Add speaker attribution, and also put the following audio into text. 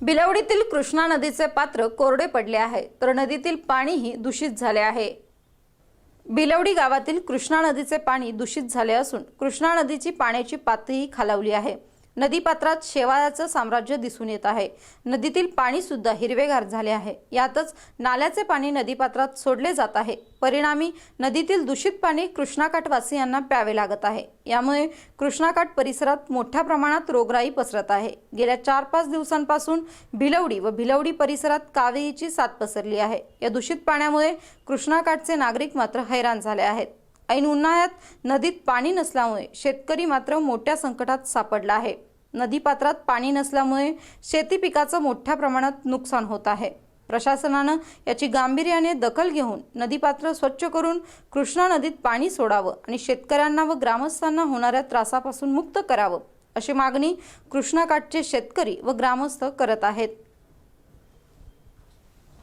Speaker 1: बिलवडीतील कृष्णा नदीचे पात्र कोरडे पडले आहे तर नदीतील पाणीही दूषित झाले आहे. बिलवडी गावातील कृष्णा नदीचे पाणी दूषित झाले असून कृष्णा नदीची पाण्याची पातळी खालावली आहे. नदीपात्रात शेवाळाचं साम्राज्य दिसून येत आहे. नदीतील पाणी सुद्धा हिरवेगार झाले आहे. यातच नाल्याचे पाणी नदीपात्रात सोडले जात आहे. परिणामी नदीतील दूषित पाणी कृष्णाकाठवासियांना प्यावे लागत आहे. यामुळे कृष्णाकाठ परिसरात मोठ्या प्रमाणात रोगराई पसरत आहे. गेल्या चार पाच दिवसांपासून भिलवडी व भिलवडी परिसरात कावेरीची साथ पसरली आहे. या दूषित पाण्यामुळे कृष्णाकाठचे नागरिक मात्र हैराण झाले आहेत. ऐन उन्हाळ्यात नदीत पाणी नसल्यामुळे शेतकरी मात्र मोठ्या संकटात सापडला आहे. नदीपात्रात पाणी नसल्यामुळे शेती पिकाचं मोठ्या प्रमाणात नुकसान होत आहे. प्रशासनानं याची गांभीर्याने दखल घेऊन नदीपात्र स्वच्छ करून कृष्णा नदीत पाणी सोडावं आणि शेतकऱ्यांना व ग्रामस्थांना होणाऱ्या त्रासापासून मुक्त करावं अशी मागणी कृष्णाकाठचे शेतकरी व ग्रामस्थ करत आहेत.